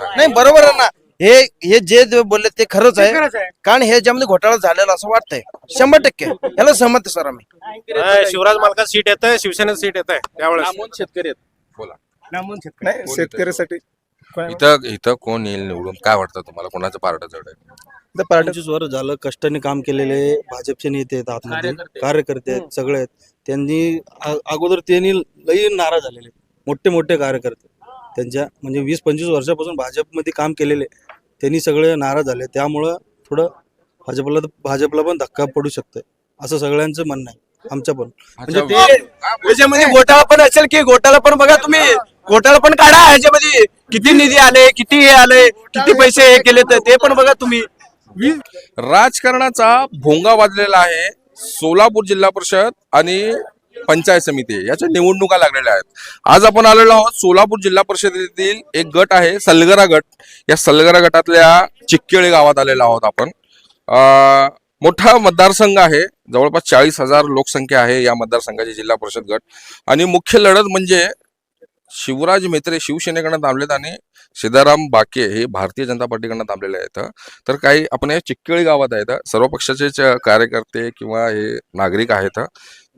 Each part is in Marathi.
नाही बरोबर आहे ना. हे हे जे जे बोलले ते खरंच आहे. कारण हे ज्यामध्ये घोटाळा झालेला असं वाटतंय. शंभर टक्के. याला सहमत आहे सर आम्ही. नाही, शिवराज मालका सीट येत आहे शिवसेनेत सीट येत आहे त्यावेळेस. नामवंत शेतकरी आहेत. बोला. नाही शेतकऱ्यासाठी इथं इथं कोण येईल निवडून? काय वाटतं तुम्हाला? कोणाचं पार्ट जड आहे? पंचवीस वर्ष झालं कष्टाने काम केलेले भाजपचे नेते आहेत आतमध्ये. कार्यकर्ते. कार्यकर्ते आहेत सगळे आहेत. त्यांनी अ- अगोदर त्यांनी लई नाराज झालेले मोठे मोठे कार्यकर्ते. त्यांच्या म्हणजे वीस पंचवीस वर्षापासून भाजपमध्ये काम केलेले. त्यांनी सगळे नाराज झाले. त्यामुळं थोडं भाजपला भाजपला पण धक्का पडू शकतोय. असं सगळ्यांचं म्हणणं आहे. आमचं पण. म्हणजे ते घोटाळा पण असेल की घोटाळा पण बघा तुम्ही. घोटाळा पण काढा ह्याच्यामध्ये. किती निधी आले किती हे आले किती पैसे हे केले तर ते पण बघा तुम्ही. राजकारणाचा भोंगा वाजलेला आहे सोलापूर जिल्हा परिषद आणि पंचायत समिती याच्या निवडणुका लागलेल्या आहेत. आज आपण आलेलो आहोत सोलापूर जिल्हा परिषदेतील एक गट आहे सलगरा गट. या सलगरा गटातल्या चिक्केळी गावात आलेलो आहोत आपण. मोठा मतदारसंघ आहे. जवळपास चाळीस हजार लोकसंख्या आहे या मतदारसंघाची जिल्हा परिषद गट. आणि मुख्य लढत म्हणजे शिवराज मेत्रे शिवसेनेकडनं थांबलेत आणि सीताराम बाके हे भारतीय जनता पार्टीकडनं थांबलेले आहेत. तर काही आपण या चिक्केळी गावात आहेत. सर्व पक्षाचे कार्यकर्ते किंवा हे नागरिक आहेत.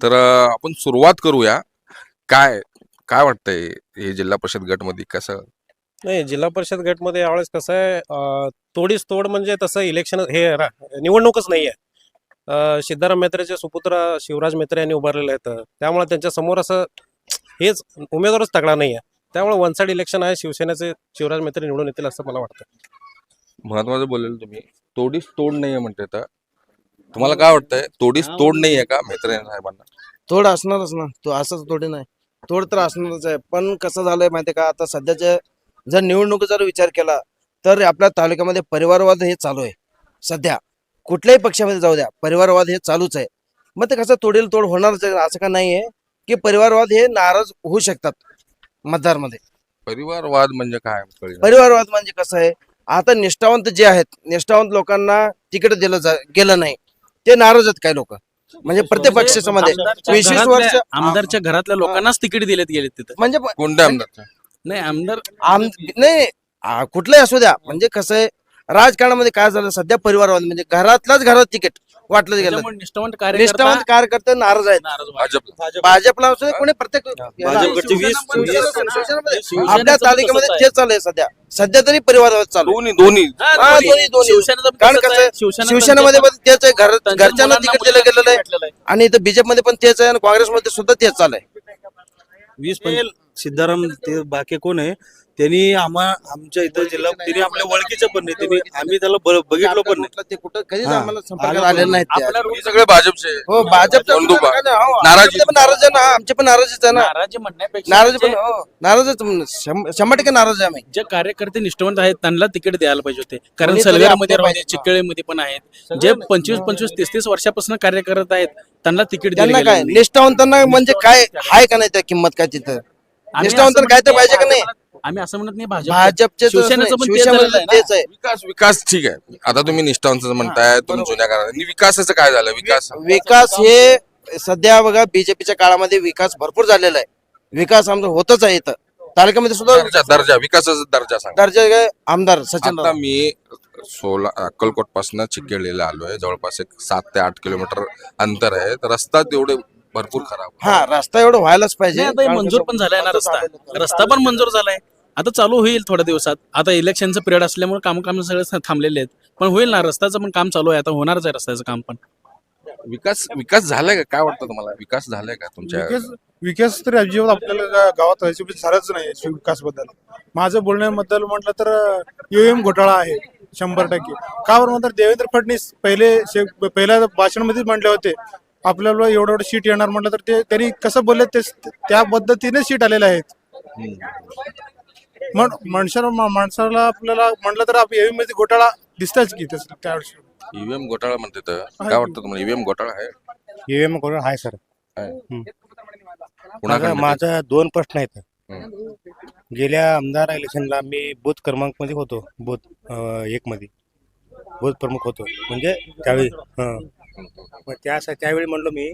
तर आपण सुरुवात करूया. काय काय वाटतंय हे जिल्हा परिषद गटमध्ये कसं? नाही जिल्हा परिषद गटमध्ये यावेळेस कसं आहे तोडीस तोड म्हणजे तसं इलेक्शन हे निवडणूकच नाही आहे. सिद्धाराम मेत्रेचे सुपुत्र शिवराज मेत्रे यांनी उभारलेले आहेत. त्यामुळे त्यांच्यासमोर असं हेच उमेदवारच तगडा नाही आहे. त्यामुळे वन साइड इलेक्शन आहे शिवसेनेचे शिवराज मेत्रे निवडून येतील असं मला वाटतं. महत्वाचं बोललेलं तुम्ही. तोडीस तोड नाहीये म्हणते तर? तुम्हाला काय वाटतंय? तोडीस तोड नाहीये का मेत्रे साहेबांना? तोड असणारच ना. तो असंच तोडी नाही. तोड तर असणारच आहे. पण कसं झालंय माहितीये का? आता सध्याच्या जर निवडणुकीचा जर विचार केला तर आपल्या तालुक्यामध्ये परिवारवाद हे चालू आहे. सध्या कुठल्याही पक्षामध्ये जाऊ द्या परिवारवाद हे चालूच आहे. मग ते कसं तोडील तोड होणारच आहे असं का नाही आहे की परिवारवाद हे नाराज होऊ शकतात मतदारमध्ये? परिवारवाद म्हणजे काय? परिवारवाद म्हणजे कसं आहे? आता निष्ठावंत जे आहेत निष्ठावंत लोकांना तिकीट दिलं जा गेलं नाही. ते नाराज आहेत काही लोक. म्हणजे प्रत्येक पक्षामध्ये आमदारच्या वीस वर्ष आमदारच्या घरातल्या लोकांनाच तिकीट दिलेत गेले तिथं. म्हणजे कोणत्या आमदारच्या? नाही आमदार आम नाही आ, कुठलंही असू द्या. म्हणजे कसं आहे राजकारणामध्ये काय झालं सध्या परिवारवाद म्हणजे घरातलाच घरात तिकीट. वाटलं गेलं. त्याच्यामुळे निष्ठावंत कार्यकर्ता निष्ठावंत कार्यकर्ते नाराज आहेत. नाराज व्हायला. भाजप. भाजपला असू दे कोणी प्रत्येक भाजपकडचे वीस- शिवसेना- वीस- शिवसेनेमध्ये- शिवसेनेचं आपल्या पण तालुक्यामध्ये तसंच तेच चालू आहे सध्या. सध्या तरी परिवारवाद चालू आहे. दोन्ही दोन्ही. हा, हा, दोन्ही. दोन्ही- दोन्ही. शिवसेनेचं पण कारण तसंच कसं आहे. आहे, शिवसेना शिवसेनेमध्ये पण तेच आहे. घर त्यांच्या घरच्यांना मुलांना तिकीट दिलं मुलींना गेलेलं आहे. भेटलेलं आहे. आणि इथं बीजेपमध्ये पण तेच आहे आणि काँग्रेसमध्ये सुद्धा तेच चालू आहे. वीस पंचवीस सिद्धाराम ते बाके कोण आहे? त्यांनी आम्हा आमच्या इथं जिल्हा त्यांनी आपल्या ओळखीचं पण नाही. त्यांनी आम्ही त्याला ब- बघितलं पण नाही. ते कुठं कधीच हा. आम्हाला संपर्कात आलं पण आलेले नाहीत ते. आपल्या सगळे भाजपचे. हो भाजपचा. हो, नाराजी. आमचे पण नाराज आहे ना. आमचे पण नाराजच आहे ना. नाराजी म्हणण्यापेक्षा नाराज पण जे- हो. नाराजच शं- शंभर टक्के नाराज आहे आम्ही. जे कार्यकर्ते निष्ठावंत आहेत त्यांना तिकीट द्यायला पाहिजे होते. कारण कोणीतरी सलगरमध्ये आपलं राहू दे पाहिजे. चिकळीमध्ये पण आहेत. जे पंचवीस पंचवीस तीस तीस वर्षापासून कार्य करत आहेत त्यांना तिकीट दिलं त्यांना गेलेलं काय? नाही. निष्ठावंतांना म्हणजे काय? आहे का नाही त्या किंमत काय तिथं? असं काय तर म्हणत पाहिजे का नाही? आम्ही असं म्हणत नाही भाजप भाजपचे तर शिवसेनेचं पण नाही, तेच झालेलं शिवसेनेचं आहे ना. तेच आहे. विकास विकास ठीक आहे. आता तुम्ही निष्ठावंत म्हणताय तुम्ही जुन्या काळात. विकासाचं काय झालं? विकास. विकास हे सध्या बघा बीजेपीच्या काळामध्ये विकास भरपूर झालेला आहे. विकास आमचा होतच आहे इथं. तालुक्यामध्ये सुद्धा दर्जा दर्जा विकासाचा दर्जा सांगा. दर्जा काय? आमदार सचिन आता मी सोला अक्कलकोटपासून चिकेळीला आलोय. जवळपास एक सात ते आठ किलोमीटर अंतर आहे. तर रस्ता तेवढे भरपूर खराब. हा रस्ता एवढं व्हायलाच पाहिजे. आता हे मंजूर पण झालाय ना रस्ता. रस्ता पण मंजूर झालाय. आता चालू होईल थोड्या दिवसात. आता इलेक्शनचं पिरियड असल्यामुळे काम काम सगळे थांबलेले आहेत. पण होईल ना रस्त्याचं पण काम चालू आहे. आता होणारच आहे रस्त्याचं काम पण. विकास विकास झालाय का? काय वाटतं तुम्हाला? विकास झालाय का तुमच्या विकास विकास तर अजिबात आपल्याला गा- गावात अजिबात झालाच नाही विकासबद्दल माझं बोलण्याबद्दल म्हटलं तर ईव्हीएम घोटाळा आहे शंभर टक्के. का बरं म्हणतात देवेंद्र फडणवीस पहिले शे- पहिल्या भाषणमध्येच म्हटले होते आपल्याला एवढं एवढं सीट येणार म्हटलं तर ते त्यांनी कसं बोलले ते त्या पद्धतीने सीट आलेले आहेत. म्हण माणसाला माणसाला आपल्याला म्हटलं तर ईव्हीएममध्ये घोटाळा दिसताच की तसं त्यावेळेस ईव्हीएम घोटाळा म्हणते तर. काय वाटतं तुम्हाला? ईव्हीएम घोटाळा आहे? ईव्हीएम करून आहे सर. माझा ते? माझा दोन प्रश्न आहेत. हम्म. गेल्या आमदार इलेक्शनला मी बूथ क्रमांकमध्ये होतो. बूथ एक मध्ये बूथ प्रमुख होतो. म्हणजे त्यावेळी हं. मग त्या त्यावेळी म्हणलो मी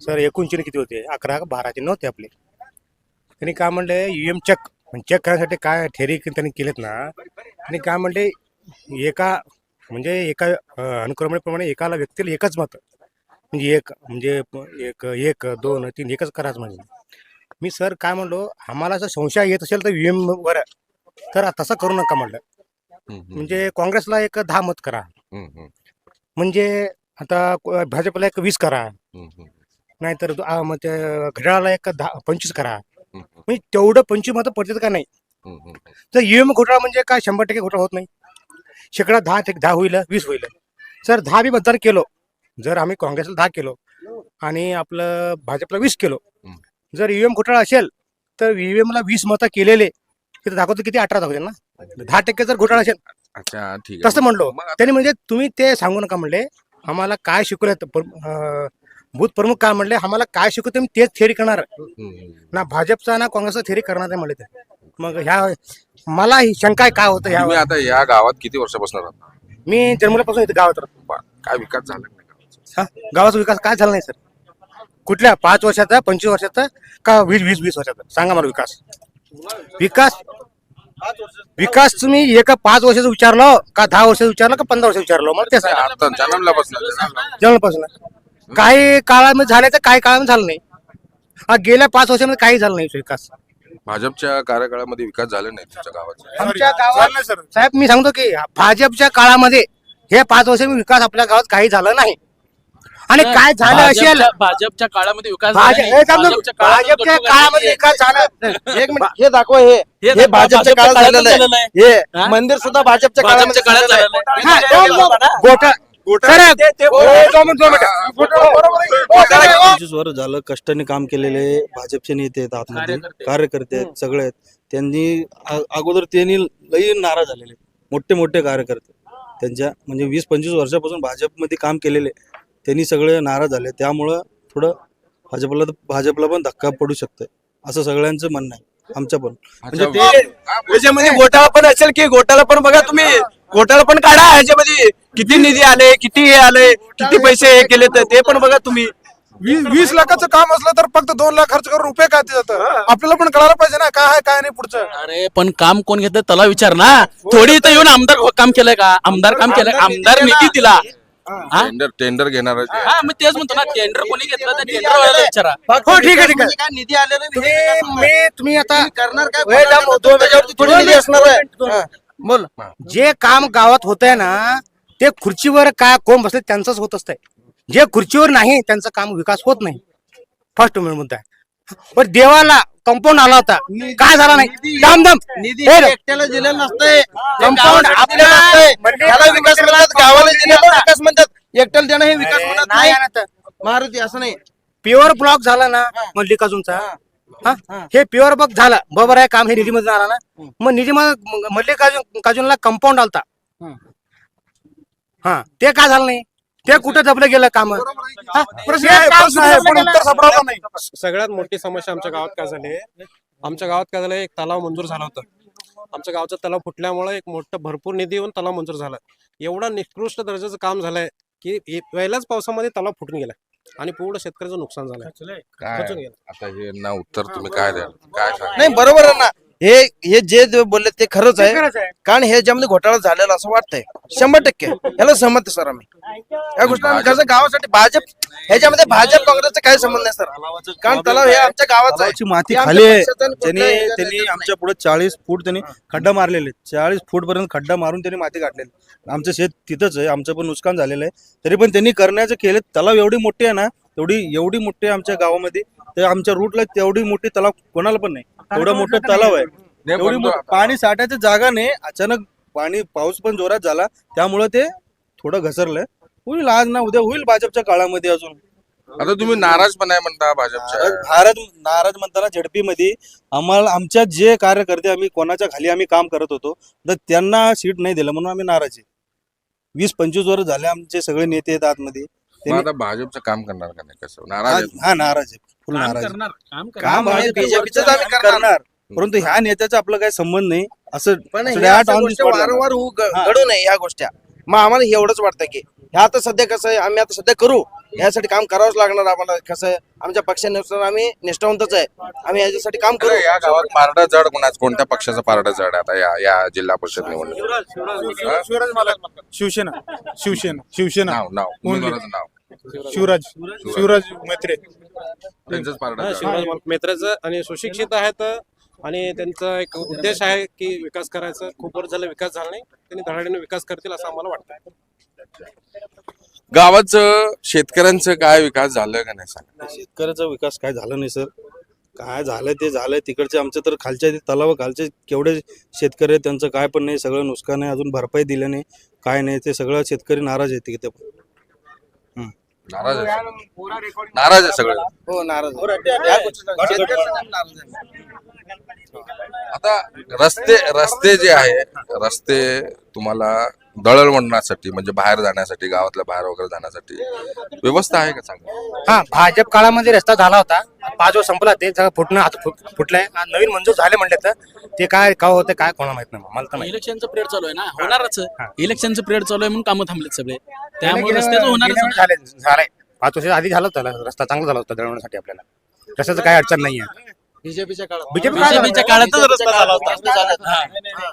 सर एकूण चिन्ह किती होते? अकरा का बारा चिन्ह होते आपले? त्यांनी काय म्हणले ईव्हीएम चेक पण चेक करण्यासाठी काय थेरी त्यांनी केलेत ना आणि काय म्हणले एका म्हणजे एका अं, अनुक्रमणिकेप्रमाणे एकाला व्यक्तीला एकच मत. म्हणजे एक म्हणजे एक एक दोन तीन एकच करायचं म्हणजे मी सर काय म्हणलो आम्हाला जर संशय येत असेल तर व्ही एम वर तर तसं करू नका म्हणलं. म्हणजे काँग्रेसला एक दहा मत करा. म्हणजे आता भाजपला एक वीस करा. नाहीतर घड्याळाला एक दहा पंचवीस करा. म्हणजे तेवढं पंचवीस मतं पडतात का नाही. तर ईएम घोटाळा म्हणजे काय? शंभर टक्के घोटाळा होत नाही. शेकडा दहा दहा होईल वीस होईल. सर दहा बी मतदान केलो. जर आम्ही काँग्रेसला दहा केलो आणि आपलं भाजपला वीस केलो. जर ईव्हीएम घोटाळा असेल तर ईव्हीएम ला वीस मतं केलेले. तिथे दाखवतो किती? अठरा दाखवतील ना. दहा टक्के जर घोटाळा असेल. अच्छा ठीक आहे. तसं म्हणलो. त्यांनी म्हणजे तुम्ही ते सांगू नका म्हणले. आम्हाला काय शिकवलं भूत प्रमुख काय म्हणले आम्हाला काय शिकवतो मी तेच थेरी करणार. ना भाजपचा ना काँग्रेसचा थेरी करणार नाही म्हणले ते. मग ह्या मला ही शंका आहे काय होतं ह्या तुम्ही आता या गावात किती वर्षापासून राहता? मी जन्मल्यापासून इथे गावात राहतो. बा- काय विकास झाला नाही गावाचा? हा गावाचा विकास काय झाला नाही सर? कुठल्या पाच वर्षाचा पंचवीस वर्षाचा का वीस वीस वीस वर्षाचा? सांगा मला विकास. विकास विकास तुम्ही एका पाच वर्षाचं विचारलं का दहा वर्षाचं विचारलं का पंधरा वर्षाचं विचारलं? मला ते सांगा. आता जन्मल्यापासून. जन्मल्या- जन्मपासून काही काळामध्ये झालं तर काही काळामध्ये झालं नाही हा गेल्या पाच वर्षामध्ये काही झालं नाही विकास भाजपच्या कार्यकाळामध्ये विकास झाला नाही तुमच्या गावाचा आमच्या गावात सर साहेब मी सांगतो की भाजपच्या काळामध्ये हे पाच वर्ष विकास आपल्या गावात काही झालं नाही आणि काय झालं असेल भाजपच्या- भाजपच्या काळामध्ये विकास झाला नाही. हे. भाजपच्या काळामध्ये भाजपच्या काळामध्ये विकास झाला एक मिनिट हे दाखवा हे भाजपच्या काळात झालेलं आहे. हे हा? मंदिर सुद्धा भाजपच्या भाजपच्या काळामध्ये काळात झालेलं आहे. हा. दोन- गोटा सर, हो. हो, सर, हो. पंचवीस वर्ष झालं कष्टाने काम केलेले भाजपचे नेते आहेत आतमध्ये. कार्यकर्ते. आहेत सगळे आहेत. त्यांनी अगोदर त्यांनी लई नाराज झालेले. मोठे मोठे कार्यकर्ते. त्यांच्या म्हणजे वीस पंचवीस वर्षापासून भाजपमध्ये काम केलेले. त्यांनी सगळे नाराज झाले. त्यामुळं थोडं भाजपला भाजपला पण धक्का पडू शकतोय. असं सगळ्यांचं म्हणणं आहे. आमचं पण. म्हणजे ते घोटाळा पण असेल की घोटाळा पण बघा तुम्ही. घोटाळा पण काढा ह्याच्यामध्ये. किती निधी आले किती हे आले किती पैसे हे केले तर ते पण बघा तुम्ही. वीस वीस लाखाचं काम असलं तर फक्त दोन लाख खर्च करून रुपये काय जातं आपल्याला पण कळायला पाहिजे ना काय आहे काय नाही पुढचं. अरे पण काम कोण घेतं त्याला विचार ना. थोडी इथं येऊन आमदार काम केलंय का? आमदार काम केलंय. आमदार निधी दिला. हा? टेंडर टेंडर घेणार आहे. हा मी तेच म्हणतो ना टेंडर कोणी घेतलं तर विचारा. हो ठीक आहे ठीक आहे. काय निधी आलेला तुम्ही मी तुम्ही आता करणार काय असणार आहे. हा, बोल. जे काम गावात होत आहे ना ते खुर्चीवर काय कोण बसले त्यांचंच होत असतंय. जे खुर्चीवर नाही त्यांचं काम विकास होत नाही. फर्स्ट मुद्दा आहे पण देवाला कंपाऊंड आला होता. काय झाला नाही? दाम दाम निधी रे. एकट्याला दिलेला नसतंय. कंपाऊंड आपल्याला नसतंय. म्हणजे त्याला विकास म्हणतात गावाला दिलेला विकास म्हणतात. एकट्याला देणं हे विकास म्हणत नाही नाही. मारुती असं नाही. प्युअर ब्लॉक झाला ना मल्लिकार्जुनचा. हा? हे. प्युअर ब्लॉक झाला. बरोबर आहे काम हे निधीमध्ये आला ना? मग निधी मल्लिकार्जुन काजूनला कंपाऊंड आलता. हा. ते काय झालं नाही? ते कुठं दबलं गेलं काम? सगळ्यात मोठी समस्या आमच्या गावात काय झाली? आमच्या गावात काय झालं एक तलाव मंजूर झाला होता. आमच्या गावचा तलाव फुटल्यामुळे एक मोठं भरपूर निधी येऊन तलाव मंजूर झाला. एवढा निकृष्ट दर्जाचं काम झालंय की पहिल्याच पावसामध्ये तलाव फुटून गेला. आणि पूर्ण शेतकऱ्याचं नुकसान झालंय. काय? खचून गेलं. आता हे ना उत्तर तुम्ही काय द्याल? काय सांगा नाही बरोबर आहे ना. हे हे जे जे बोलले ते खरंच आहे. खरंच आहे. कारण हे ज्यामध्ये घोटाळा झालेला असं वाटतंय. शंभर टक्के. याला सहमत आहे सर आम्ही. या गोष्टी आम्ही कसं गावासाठी भाजप ह्याच्यामध्ये भाजप काँग्रेसचा काही संबंध नाही सर. कारण तलाव हे आमच्या गावाचं माती खाली आहे. त्यांनी त्यांनी. आमच्या पुढे चाळीस फूट त्यांनी खड्डा मारलेले चाळीस फूट पर्यंत खड्डा मारून त्यांनी माती काढलेली आमचं शेत तिथंच आहे. आमचं पण नुकसान झालेलं आहे. तरी पण त्यांनी करण्याचं केलं. तलाव एवढी मोठी आहे ना तेवढी एवढी मोठी आहे आमच्या गावामध्ये. तर आमच्या रूटला तेवढी मोठी तलाव कोणाला पण नाही. एवढं मोठं तलाव आहे. नाही, एवढी पण मोठी पाणी साठायची जागा नाही. अचानक पाणी पाऊस पण जोरात झाला. त्यामुळं ते थोडं घसरलंय. होईल आज ना उद्या होईल भाजपच्या काळामध्ये अजून. आता तुम्ही नाराज पण आहे म्हणता भाजपच्या. नाराज भारत नाराज म्हणताना झडपी मध्ये आम्हाला आमच्या जे कार्यकर्ते आम्ही कोणाच्या खाली आम्ही काम करत होतो तर त्यांना सीट नाही दिलं म्हणून आम्ही नाराज आहे. वीस पंचवीस वर्ष झाले आमचे सगळे नेते आहेत आतमध्ये. मग त्यांनी- आता भाजपचं काम करणार का नाही? कसं? नाराज आहेत? हा नाराज आहे. फुल काम नाराज. करणार काम आहे, आम्ही करणार. परंतु ह्या नेत्याचा आपला काही संबंध नाही. असं पण ह्या अशा गोष्टी spot. वारंवार होऊ हा. घडू नये ह्या गोष्टी. मग आम्हाला एवढंच वाटतं की ह्या आता सध्या कसं आहे आम्ही आता सध्या करू. यासाठी काम करावंच लागणार आम्हाला. कसं आहे आमच्या पक्षानुसार आम्ही निष्ठावंतच आहे. आम्ही याच्यासाठी काम करू. या गावात पारडं जड कोणाच कोणत्या पक्षाचं पारडं जड आहे आता या या जिल्हा परिषद निवडणूक शिवराज शिवसेना शिवसेना शिवसेना. नाव नाव उमेदवाराचं नाव. शिवराज शिवराज. मैत्रे त्यांचंच पारडं हा, जड. शिवराज मित्राचं आणि सुशिक्षित आहेत आणि त्यांचा एक उद्देश आहे की विकास करायचा. खूप वर्ष झालं विकास झाला नाही. त्यांनी धडाडीने विकास करतील असं आम्हाला वाटतं गावाचं शेतकऱ्यांचं काय विकास झालं का नाही सांग? शेतकऱ्याचा विकास काय झाला नाही सर? काय झालं ते झालंय. तिकडचे आमच्या तर खालच्या ते तलाव खालचे केवढे शेतकरी आहेत त्यांचं काय पण नाही. सगळं नुकसान आहे. अजून भरपाई दिलं नाही. काय नाही. ते सगळं शेतकरी नाराज आहेत तिथे नाराज आहे. नाराज आहे सगळे. हो नाराज आहे. या गोष्टीला शेतकऱ्यांना नाराज आहे. आता रस्ते रस्ते जे आहे रस्ते तुम्हाला दळणवळणासाठी म्हणजे बाहेर जाण्यासाठी गावातल्या बाहेर वगैरे जाण्यासाठी व्यवस्था आहे का चांगली? हा भाजप काळामध्ये रस्ता झाला होता. पाच वर्ष संपला ते फुटणं आता फुट- फुटलंय. आणि नवीन मंजूर झाले म्हणले तर ते काय का होतं काय कोणा माहीत नाही मला तर माहीत इलेक्शनचं पिरियड चालू आहे ना? होणारच. हा. इलेक्शनचं पिरियड चालू आहे म्हणून कामं थांबलेत सगळे. त्यामुळे रस्त्याचं होणारच ना. झाले झालंय. पाच वर्ष आधी झालं होतं रस्ता चांगला झाला होता दळवण्यासाठी आपल्याला. रस्त्याचं काय अडचण नाही आहे बीजेपीच्या काळात. बीजेपी बीजेपीच्या काळातच रस्ता झाला होता. हा.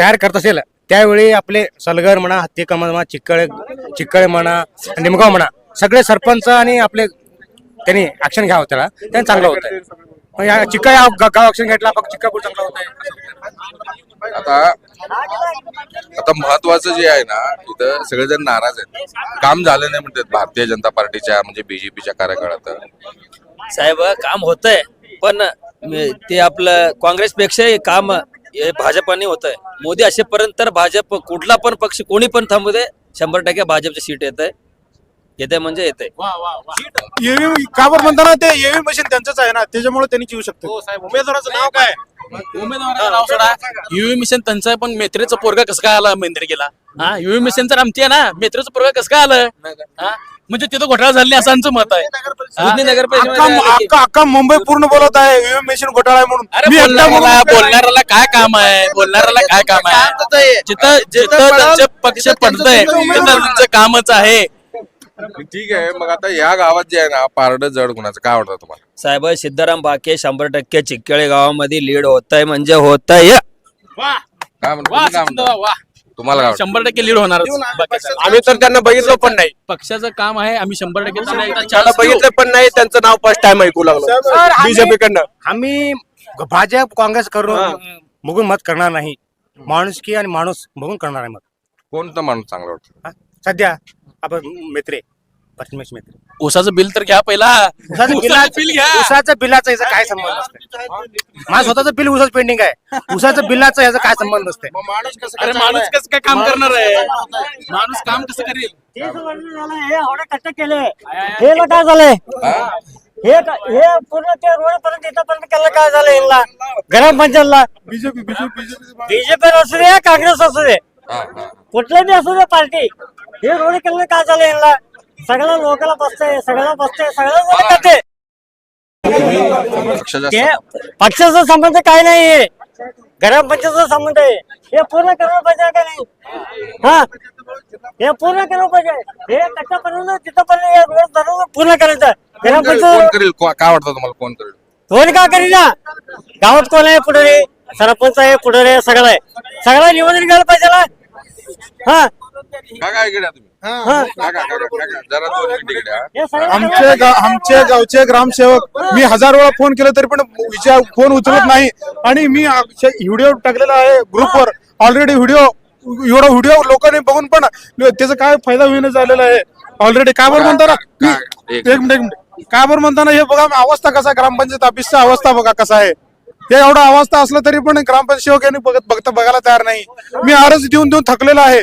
तयार करत असेल त्यावेळी आपले सलगर म्हणा हत्तीका म्हणा चिक्कळे चिक्कळे म्हणा निमगाव म्हणा सगळे सरपंच आणि आपले त्यांनी ऍक्शन घ्यावं त्याला. त्यांनी चांगलं होतं चिक्का गाव ऍक्शन घेतला फक्त चिक्कापूर चांगला होतंय. आता आता महत्वाचं जे आहे ना इथं सगळेजण नाराज आहेत. काम झालं नाही म्हणतात भारतीय जनता पार्टीच्या म्हणजे बीजेपीच्या कार्यकाळात. साहेब काम होतंय पण ते आपलं काँग्रेसपेक्षाही काम हे भाजपाने होत आहे मोदी असेपर्यंत तर भाजप कुठला पण पक्ष कोणी पण थांबू दे शंभर टक्के भाजपची सीट येत आहे येते म्हणजे येते ईव्हीएम का बरं म्हणताना ते ईव्हीएम मशीन त्यांचंच आहे ना त्याच्यामुळे त्यांनी जिऊ शकतो हो साहेब उमेदवाराचं नाव काय? उमेदवाराचं नाव सोडा. युवी मिशन त्यांचं आहे पण मेत्रेचं पोरगा कसं काय आलं महेंद्र गेला? हा युवी मिशन तर आमची आहे ना. मेत्रेचं पोरगा कसं काय आलं? हा म्हणजे तिथं घोटाळा झाला असं आमचं मत आहे. हा? नगर अख्खा अख्खा मुंबई पूर्ण बोलत आहे. ईव्हीएम मशीन घोटाळा आहे म्हणून. अरे मी एकटा बोलणाऱ्याला बोलून- बोलणाऱ्याला काय काम आहे? बोलणाऱ्याला काय काम आहे? जिथं जिथं त्यांचे पक्ष पडतंय. तिथं त्यांचं कामच आहे. ठीक आहे मग आता या गावात जे आहे ना पारड जड गुणाचं काय वाटतं तुम्हाला? साहेब सिद्धाराम बाके शंभर टक्के चिक्केळे गावामध्ये लीड होत आहे म्हणजे होत आहे वा. काय म्हणता वा तुम्ही काय सिद्ध, म्हणता? वा. तुम्हाला काय वाटतं? शंभर टक्के लीड होणार आम्ही तर त्यांना बघितलं पण नाही. पक्षाचं काम आहे आम्ही शंभर टक्के त्यांना. बघितलं पण नाही त्यांचं नाव फर्स्ट टाइम ऐकू लागलो. बीजेपी कडनं आम्ही भाजप काँग्रेस करून बघून मत करणार नाही. माणूस की आणि माणूस बघून करणार आहे मत. कोणता माणूस चांगला वाटतं? सध्या आपण मित्रे परमेश मित्रे. ऊसाचं बिल तर घ्या पहिला. उसाचं ऊसाचं बिल घ्या. उसाचं बिलाचं याचा काय संबंध असते माझं स्वतःचं बिल उसाच पेंडिंग आहे. उसाचं बिलाचं याचा काय संबंध असते माणूस कसं अरे माणूस कसं काय काम करणार आहे? माणूस काम कसं करेल? तीस वर्ष झालं हे एवढे कष्ट केले. हे ला काय झालंय हे? क- हे पूर्ण ते रोड पर्यंत इथपर्यंत केलं काय झालं यांना? ग्रामपंचायतला. बीजेपी बीजेपी बीजेपी बीजेपी असू दे काँग्रेस असू दे. हा, हा. कुठलं बी असू दे पार्टी. हे रोड केलं काय झालं यांना? सगळ्या लोकांना बसतंय सगळ्याला बसतंय सगळ्या रोड करते ते पक्षाचा संबंध काय नाही. ग्रामपंचायतचा संबंध आहे. हे पूर्ण करायला पाहिजे का नाही? हा. हे पूर्ण केलं पाहिजे. हे कट्टापर्यंत तिथपर्यंत हे पूर्ण करायचं. करेल? ग्रामपंचायत करेल? काय वाटतं तुम्हाला कोण करेल? कोण का करीना? गावात कोण आहे पुढे सरपंच आहे पुढे सगळं आहे. सगळं निवडून घ्यायला पाहिजे ना? हा. काय काय इकडे या तुम्ही? हा. काका, काका, काका, जरा दोन मिनिटं इकडे या. सगळं आमचे गा- आमचे गावचे ग्रामसेवक मी हजार वेळा फोन केला तरी पण विचार फोन उचलत नाही. आणि मी व्हिडिओ टाकलेला आहे ग्रुपवर. ऑलरेडी व्हिडिओ एवढा व्हिडिओ लोकांनी बघून पण त्याचा काय फायदा होईन झालेला आहे. ऑलरेडी काय बरं म्हणताना काय- एक एक- मिनिट एक मिनिट. काय बरं म्हणताना हे बघा अवस्था कसा ग्रामपंचायत ऑफिसचा अवस्था बघा कसा आहे. हे एवढा अवस्था असलं तरी पण ग्रामपंचायत सेवक यांनी बघत बघता बघायला तयार नाही. मी अर्ज देऊन देऊन थकलेला आहे.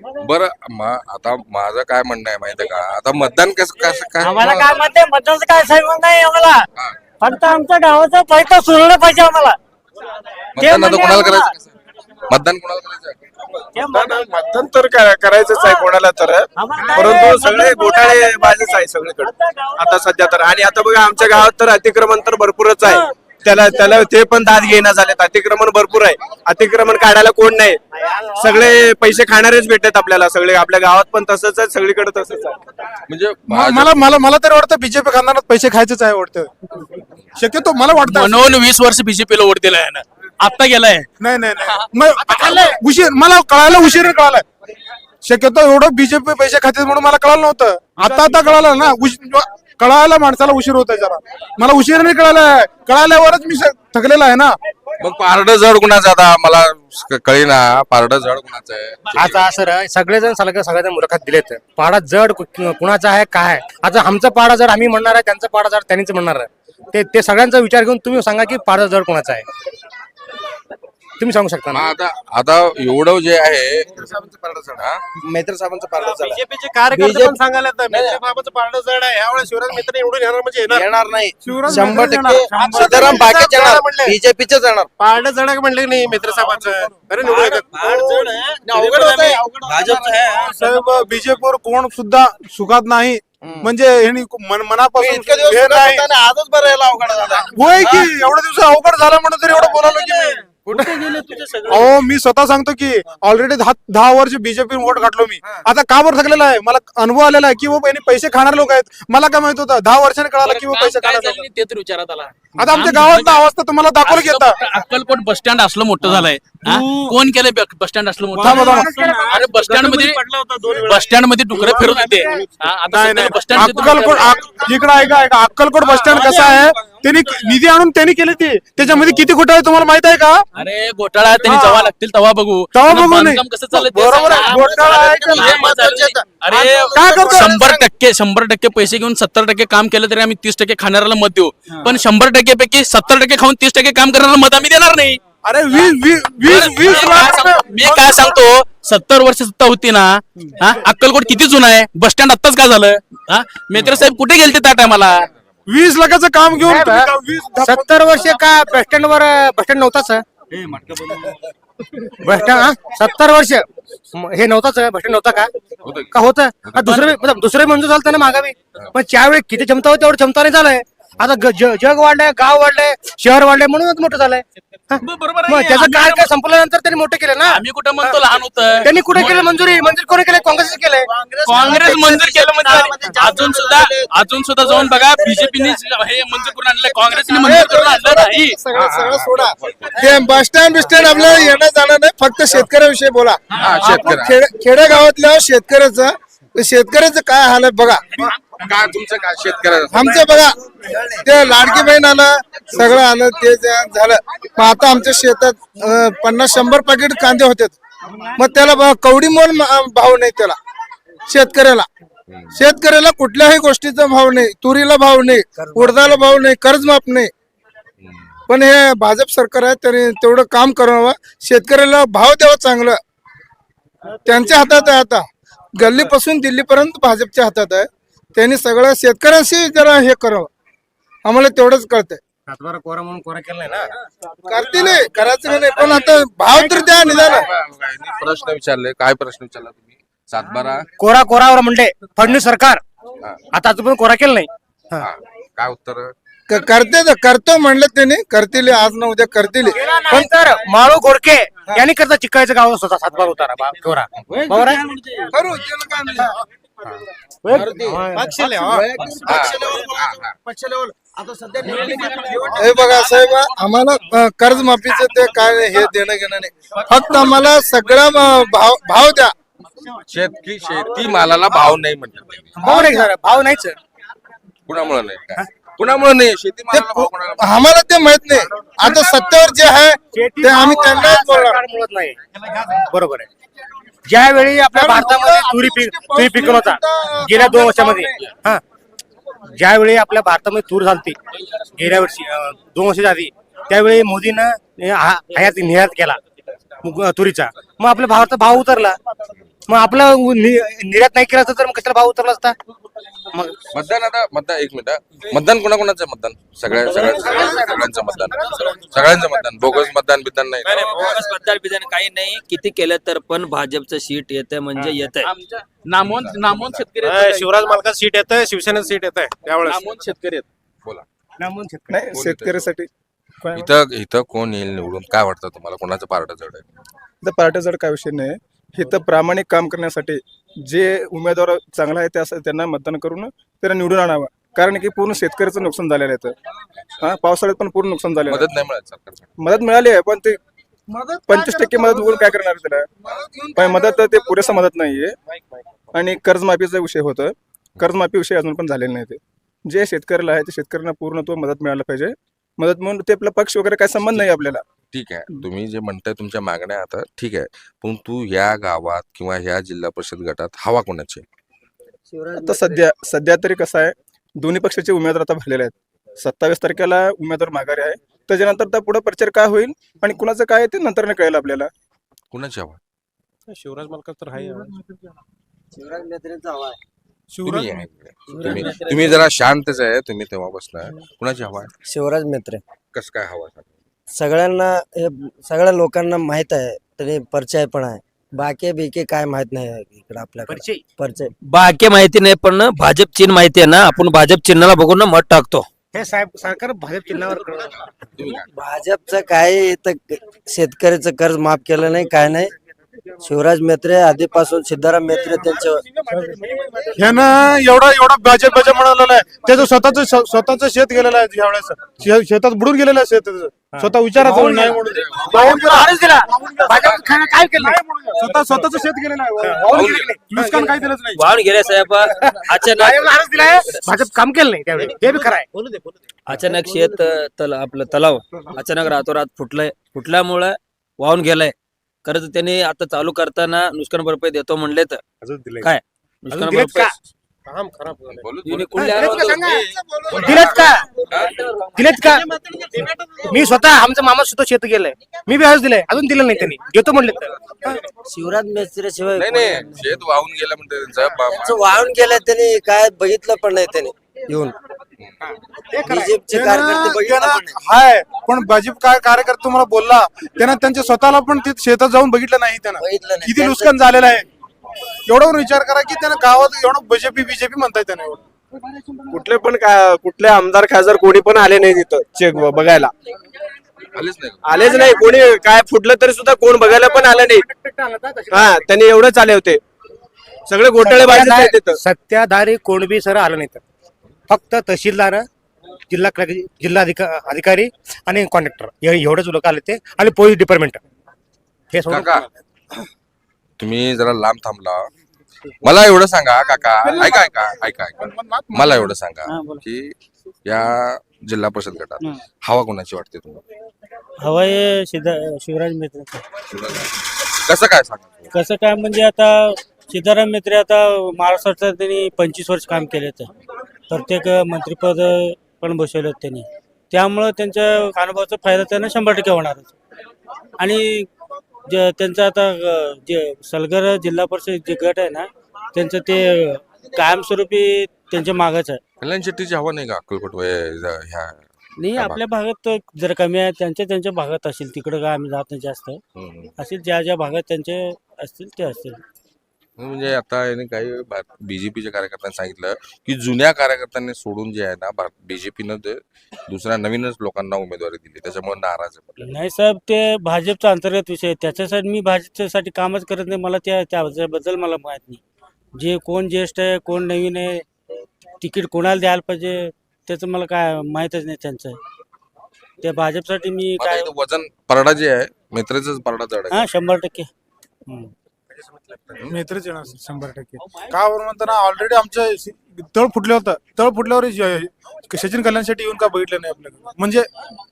बरं. म- आता माझं काय म्हणणं आहे माहितीये का? आता मतदान कसं कसं आम्हाला काय काय म्हणते मतदानचं काय संबंध नाही आम्हाला? फक्त आमच्या गावाचं पैसा सुरळीत पाहिजे आम्हाला. मतदान आता म्हणजे कोणाला आम्हाला- करायचं? मतदान कोणाला करायचं? ते मतदान- मतदान तर करा- करायचंच आहे कोणाला तर. आम्हाला काय परंतु मतदान सगळे कोणाला घोटाळे? बाजूच आहे सगळीकडे. आता सध्या तर आणि आता बघा आमच्या गावात तर अतिक्रमण तर भरपूरच आहे. त्याला त्याला ते पण दाद घेणं झालेत. अतिक्रमण भरपूर आहे. अतिक्रमण काढायला कोण नाही. सगळे पैसे खाणारेच भेटतात आपल्याला. सगळे आपल्या गावात पण तसंच आहे सगळीकडे तसंच आहे. म्हणजे मला मला मला तर वाटतं बीजेपी खासदारात पैसे खायचेच आहे वाटतं. शक्यतो मला वाटतं. म्हणून वीस वर्ष बीजेपीला वोट दिलाय ना आता गेलाय. नाही नाही नाही. मग उशीर मला कळायला उशीर कळालं शक्यतो एवढं बीजेपी पैसे खाते म्हणून मला कळालं नव्हतं. आता आता कळालं ना. उश- कळायला माणसाला उशीर होतोय जरा. मला उशीर नाही कळालं कळाल्यावरच मी थकलेला आहे ना. मग पारड जड कुणाचं आता? मला कळेना. पारड जड कुणाचं आहे? आता सर सगळेजण सगळ्या सगळ्या मुलाखत दिलेत. पाडा जड कु- कुणाचा आहे काय आहे? आता आमचा पाडा जड आम्ही म्हणणार आहे त्यांचा पाडा जड त्यांनीच म्हणणार आहे. ते ते सगळ्यांचा विचार घेऊन तुम्ही सांगा की पाडा जड कुणाचा आहे? तुम्ही सांगू शकता ना? आता आता एवढं जे आहे? मैत्र साहेबांचा पारडा चढा. बीजेपीचे कार्यकर्ते पण सांगायला बाबाचं पारडं जड आहे. यावेळेस शिवराज मित्र निवडून येणार म्हणजे येणार. येणार नाही. शिवराज शंभर टक्के येणार. सीताराम बाकेच येणार. म्हणले. बीजेपीचे येणार. पारडं जड आहे म्हणले नाही मित्र साहेबांचं? अरे निवडून येतात. साहेब बीजेपीवर कोण सुद्धा सुखात नाही. म्हणजे ह्यांनी मन- मनापासून इतके दिवस हे सुखात नाही. होता आणि आजच बरं यायला अवघड झाला होय की एवढ्या दिवस अवघड झाला म्हणून तरी एवढं बोलावलं की मी. अहो मी स्वतः सांगतो की ऑलरेडी दहा दहा वर्ष बीजेपी वोट घातलो मी. आता का बरं थकलेला आहे? मला अनुभव आलेला आहे की वो यांनी पैसे खाणारे लोक आहेत. मला काय माहीत होतं? दहा वर्षाने कळालं की वो पैसे खाणार ते तर विचारात आला. आता आमच्या गावातला अवस्था तुम्हाला दाखवलं की आता. अक्कलकोट बस स्टँड असलं मोठं झालंय. हा? कोण केलंय बस स्टँड असलं थांबा. अरे बस स्टँडमध्ये बस स्टँडमध्ये डुकरं फिरत होते हा, आता नाही बस स्टँड अक्कलकोट अक- इकडं ऐका ऐका अक्कलकोट बस स्टँड कसं आहे त्यांनी निधी आणून त्यांनी केली ती त्याच्यामध्ये किती कुठं आहे तुम्हाला माहीत आहे का अरे घोटाळा त्यांनी जेव्हा लागतील तेव्हा बघू तेव्हा बघू नाही. बांधकाम कसं चाललंय ते बरोबर आहे. सांगा. घोटाळा आहे का नाही? हे महत्वाचं नाही. अरे काय करतो? शंभर टक्के शंभर टक्के पैसे घेऊन सत्तर टक्के काम केलं तरी आम्ही तीस टक्के खाणाऱ्याला मत देऊ पण शंभर टक्के पैकी सत्तर टक्के खाऊन तीस टक्के काम करणारा मत आम्ही देणार नाही अरे वीस वीस वीस मी वीस काय लाख सांगतो- रुपये- मी काय सांगतो? सत्तर वर्ष सत्ता होती ना हा? अक्कलकोट किती जुना आहे? बस स्टँड आत्ताच का झालं? हा? मेत्र साहेब कुठे गेलते त्या टायमाला वीस लाखाचं काम घेऊन तुम्ही का वीस सत्तर वर्ष का बस स्टँड वर बस स्टँड नव्हताच? बस स्टँड सत्तर वर्ष. म- हे नव्हताच बस स्टँड नव्हता का? का? होतं? हा, दुसरं मतलब दुसरं मंजूर झालं होतं ना मागावी. पण त्यावेळी किती क्षमता होती तेवढी क्षमता नाही झालंय. आता ग- ज- जग वाढलंय गाव वाढलंय शहर वाढलंय म्हणूनच मोठं झालंय? बरोबर मग. त्याचं काय काय संपल्यानंतर त्यांनी मोठं केलं ना? आम्ही कुठं म्हणतो लहान होतं. त्यांनी कुठे केलं? मंजुरी? मंजुरी कोणी केलं काँग्रेसने केलंय. काँग्रेस मंजूर केलं म्हणजे अजून सुद्धा अजून सुद्धा जाऊन बघा बीजेपीने हे मंजूर करून आणलंय काँग्रेसने मंजूर करून आणलं नाही सगळं सगळं सोडा. ते बस स्टँड बिस्टँड आपल्याला येणं जाणं नाही फक्त शेतकऱ्याविषयी बोला. हा, शेतकरी. खेडेगावातल्या शेतकऱ्याचं शेतकऱ्याचं काय हाल आहे बघा. काय तुमचं काय शेतकऱ्याचं? आमचं बघा ते लाडकी बहीण आलं सगळं आलं ते झालं. मग आता आमच्या शेतात अं, पन्नास शंभर पॅकेट कांदे होते. मग त्याला बघा, कवडी मोल भाव नाही त्याला शेतकऱ्याला. शेतकऱ्याला कुठल्याही गोष्टीचा भाव नाही तुरीला भाव नाही उडदाला भाव नाही कर्जमाफ नाही. पण हे भाजप सरकार आहे तरी तेवढं काम करावं. शेतकऱ्याला भाव द्यावा चांगलं. त्यांच्या हातात आहे आता. गल्लीपासून दिल्लीपर्यंत भाजपच्या हातात आहे. त्यांनी सगळं शेतकऱ्यांशी जरा हे करावं. आम्हाला तेवढंच कळतंय. सातबारा कोरा म्हणून कोरा केलाय ना? करतील हे, करायचं का नाही पण आता भाव तर द्या निदान. प्रश्न विचारले काय प्रश्न विचारला तुम्ही? सातबारा? कोरा कोरावर म्हणले फडणवीस सरकार. हा. आता अजून कोरा केलं नाही. हा. काय उत्तर? क- करते तर करतो म्हणलं त्यांनी करतील हे, आज ना उद्या करतील हे. पण तर माळू घोडके यांनी करता चिक्कायचं गाव स्वतः सातबार उतारा कोरा बरोबर आहे? करू त्याला काय नाही. पक्ष. आता. सध्या निवडणुकीत- हे बघा साहेब आम्हाला कर्जमाफीचं ते काय हे देणं घेणं नाही. फक्त आम्हाला सगळा भाव भाव द्या. शेतकी शेती मालाला भाव नाही म्हणतात. भाव नाही सर भाव नाहीच. कुणामुळे नाही? कुणामुळे नाही? शेती? आम्हाला ते माहीत नाही. आता सत्तेवर जे आहे ते आम्ही त्यांनाच बोलणार. नाही. बरोबर आहे. ज्यावेळी आपल्या भारतामध्ये तुरी पीक तुरी पिकवला होता गेल्या दोन वर्षामध्ये. हा. ज्यावेळी आपल्या भारतामध्ये तूर झालती गेल्या वर्षी अं, दोन वर्षाच्या आधी त्यावेळी मोदीनं हे आयात निर्यात केला मुग- तुरीचा. मग आपल्या भारतात भाव उतरला. मग आपला निर्यात नाही केला असता तर मग कशाला भाव उतरला असता? मग मतदान आता मतदान एक मिनिट मतदान कोणाकोणाचं आहे मतदान? सगळ्या सगळ्या सगळ्यांचं मतदान. सगळ्यांचं मतदान. बोगस मतदान बिदान नाही. बोगस मतदार बिदान काही नाही. किती केलं तर पण भाजपचं सीट येते म्हणजे येते आमच्या नामवंत नामवंत शेतकरी. शिवराज मालकात सीट येतं शिवसेनेत सीट येत आहे त्यावेळेस. नामवंत शेतकरी आहेत. बोला. नाही कोण शेतकऱ्यासाठी. इथं इथं कोण येईल निवडून? काय वाटतं तुम्हाला? कोणाचं पार्ट जड आहे? तर पार्टीचा काय विषय नाही. हे तर प्रामाणिक काम करण्यासाठी जे उमेदवार चांगला आहे त्या त्यांना मतदान करून त्यांना निवडून आणावं. कारण की पूर्ण शेतकऱ्याचं नुकसान झालेलं आहे तर हा पावसाळ्यात पण पूर्ण नुकसान झालेलं आहे. मदत नाही मिळत मदत मिळाली आहे पण ते पंचवीस टक्के मदत बघून काय करणार त्याला? पण मदत ते पुरेसा मदत नाहीये. आणि कर्जमाफीचा विषय होतं कर्जमाफी विषय अजून पण झालेला नाही ते. जे शेतकऱ्याला आहे ते शेतकऱ्यांना पूर्ण तो मदत मिळायला पाहिजे. मदत म्हणून ते आपला पक्ष वगैरे काय संबंध नाही आपल्याला. ठीक आहे. तुम्ही जे म्हणताय तुमच्या मागण्या आता ठीक आहे. पण तू ह्या गावात किंवा ह्या जिल्हा परिषद गटात हवा कोणाची? आता सध्या सध्या तरी कसं आहे दोन्ही पक्षाचे उमेदवार आता भरलेले आहेत. सत्तावीस तारखेला उमेदवार माघारी आहे. त्याच्यानंतर त्या पुढे प्रचार काय होईल आणि कुणाचं काय आहे ते नंतर कळेल आपल्याला. कुणाची हवा? शिवराज मालकात तर आहे. शिवराज मेत्रेंचा हवा आहे. तुम्ही या इकडे. तुम्ही तुम्ही जरा शांतच आहे. तुम्ही तेव्हापासून कुणाची हवा आहे? शिवराज मेत्रे कसं काय हवा आहे? सगळ्यांना हे सगळ्या लोकांना माहीत आहे तरी परिचय पण आहे. बाकी बिके काय माहीत नाही इकडे आपल्याकडे. परिचय? बाकी माहिती नाही पण भाजप चिन्ह माहिती आहे ना आपण भाजप चिन्हाला बघून ना मत टाकतो. हे साहेब सरकार भाजप चिन्हावर? भाजपचं काय इथं शेतकऱ्याचं कर्ज माफ केलं नाही काय नाही. शिवराज मेत्रे आधीपासून सिद्धाराम मेत्रे त्यांच्या ह्यानं एवढा एवढा भाजप भाजप म्हणालेला आहे. त्याचं स्वतःच स्वतःच शेत गेलेलं आहे यावेळेस शे- शेतात बुडून गेलेलं आहे शेत. त्याचं. स्वतः विचारायचं नाही म्हणून. काय केलं? स्वतः स्वतःच शेत गेलेलं आहे. नुकसान काही दिलंच नाही. वाहून गेले साहेब. अचानक दिलाय. भाजप काम केलं नाही त्यावेळी. हे बी खरं आहे. अचानक शेत तल आपलं तलाव अचानक रातोरात फुटलंय. फुटल्यामुळं वाहून गेलंय. खरं तर त्यांनी आता चालू करताना नुकसान भरपाई देतो म्हणले तर अजून दिलंय काय? नुकसान दिलेत भरपाई? काम खराब झालंय. कुठल्या दिलेत का? दिलेत का? दिलेत का? मी स्वतः आमचं मामा स्वतः शेत गेलंय. मी बी आज दिलंय. अजून दिलं नाही त्यांनी. देतो म्हणले तर शिवराज मेत्रे शिवाय नाही नाही. शेत वाहून गेलं म्हणते त्यांचं. बा- त्यांचं वाहून गेलं त्यांनी काय बघितलं पण नाही त्यांनी. येऊन. बीजेपीचे कार्यकर्ते बघितलं पण नाही हाय पण भाजप काय कार्यकर्ता तुम्हाला बोलला त्यानं त्यांच्या स्वतःला पण ते शेतात जाऊन बघितलं नाही त्यानं. नाही. किती नुकसान झालेलं आहे. एवढं विचार करा की त्यानं गावात एवढं बीजेपी बीजेपी म्हणताय त्याने एवढं. कुठले पण का कुठले आमदार खासदार कोणी पण आले नाही तिथं चेक बघायला. आलेच नाही. आलेच नाही. कोणी काय फुटलं तरी सुद्धा कोण बघायला पण आलं नाही. हा त्यांनी एवढंच आले होते. सगळे घोटाळे तिथं. सत्ताधारी कोणबी सर आलं नाही तर फक्त तहसीलदार जिल्हा जिल्हा अधिका- अधिकारी आणि कॉन्ट्रॅक्टर. एवढेच लोक आले ते आणि पोलीस डिपार्टमेंट. हे सोडून काका तुम्ही जरा लांब थांबला. मला एवढं सांगा काका. ऐका ऐका ऐका ऐका. मला एवढं सांगा की या जिल्हा परिषद गटात हवा कोणाची वाटते तुम्हाला? हवा हे शिवराज मेत्रे. कसं काय सांगा कसं काय म्हणजे आता सिद्धाराम मेत्रे आता महाराष्ट्रात त्यांनी पंचवीस वर्ष काम केले तर प्रत्येक मंत्रिपद पण बसवलं त्यांनी. त्यामुळं त्यांच्या अनुभवाचा फायदा त्यांना शंभर टक्के होणारच आणि जे त्यांचं आता जे सलगर जिल्हा परिषद जे गट आहे ना त्यांचं ते कायमस्वरूपी त्यांच्या मागच आहे. कल्याण शेट्टीची हवा नाही का अक्कलकोट ह्या नाही आपल्या भागात? जरा कमी आहे त्यांच्या त्यांच्या भागात असेल तिकडं काय आम्ही जात नाही जास्त. असेल ज्या ज्या भागात त्यांचे असतील ते असतील. म्हणजे आता याने काही बीजेपीच्या कार्यकर्त्यांनी सांगितलं की जुन्या कार्यकर्त्यांनी सोडून जे आहे ना बीजेपीनं ते दुसऱ्या नवीनच लोकांना उमेदवारी दिली. त्याच्यामुळे नाराज आहे. नाही साहेब ते भाजपचा अंतर्गत विषय आहे. त्याच्यासाठी मी भाजपच्यासाठी कामच करत नाही. मला त्या त्याबद्दल मला माहीत नाही. जे कोण ज्येष्ठ आहे कोण नवीन आहे तिकीट कोणाला द्यायला पाहिजे त्याचं मला काय माहीतच नाही त्यांचं. त्या भाजपसाठी मी काय वजन परडा जे आहे मित्राच परडा जड आहे हा शंभर टक्के. हम्म. मित्रच येणार शंभर टक्के. का बरं म्हणताना ऑलरेडी आमचं स- तळ फुटलं होतं. तळ फुटल्यावर ज- सचिन कल्याणसाठी येऊन का बघितलं नाही आपल्याकडे? म्हणजे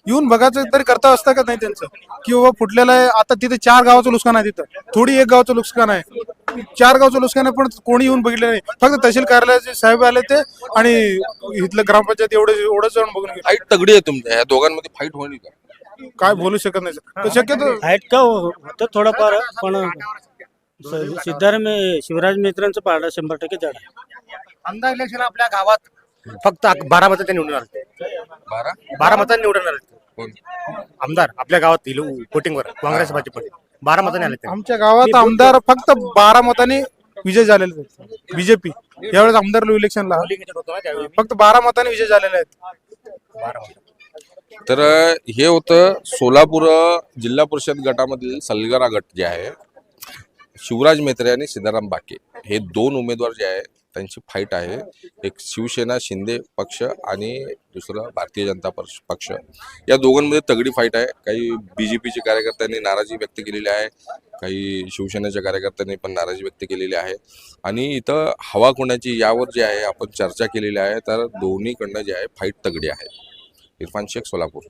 येऊन बघायचं तरी करता असतं का नाही त्यांचं? की बाबा फुटलेलं आहे आता तिथे चार गावाचं नुकसान आहे तिथं. थोडी एक गावचं नुकसान आहे. चार गावचं नुकसान आहे पण कोणी येऊन बघितलं नाही. फक्त तहसील कार्यालयाचे साहेब आले ते आणि इथलं ग्रामपंचायत एवढं एवढंच जाऊन बघून गेले. फाईट तगडी आहे तुमच्या ह्या दोघांमध्ये फाईट होईल का? काय बोलू शकत नाही सर. तर शक्यतो हाईट का हो- होतं थोडंफार पण सिद्धाराम शिवराज मित्रांचं पारडा शंभर टक्के जड आहे. आमदार इलेक्शन आपल्या गावात फक्त अक- बारा मतं निवडून आले. बारा? बारा मतांनी निवडून आले. कोण? आमदार आपल्या गावात वोटिंगवर काँग्रेस भाजप बारा मतांनी आले ते. आमच्या गावात आमदार फक्त बारा मतांनी विजय झालेले आहेत. बीजेपी. यावेळेस आमदार इलेक्शनला फक्त बारा मतांनी विजय झालेले आहेत. तर हे होतं सोलापूर जिल्हा परिषद गटामधील सलगरा गट जे आहे शिवराज मेत्रे आणि सीताराम बाके हे दोन उमेदवार जे आहे त्यांची फाईट आहे. एक शिवसेना शिंदे पक्ष आणि दुसरं भारतीय जनता पक्ष पक्ष. या दोघांमध्ये तगडी फाईट आहे. काही बी जे पीचे कार्यकर्त्यांनी नाराजी व्यक्त केलेली आहे. काही शिवसेनेच्या कार्यकर्त्यांनी पण नाराजी व्यक्त केलेली आहे. आणि इथं हवा कोणाची यावर जे आहे आपण चर्चा केलेली आहे तर दोन्हीकडनं जे आहे फाईट तगडी आहे. इरफान शेख सोलापूर.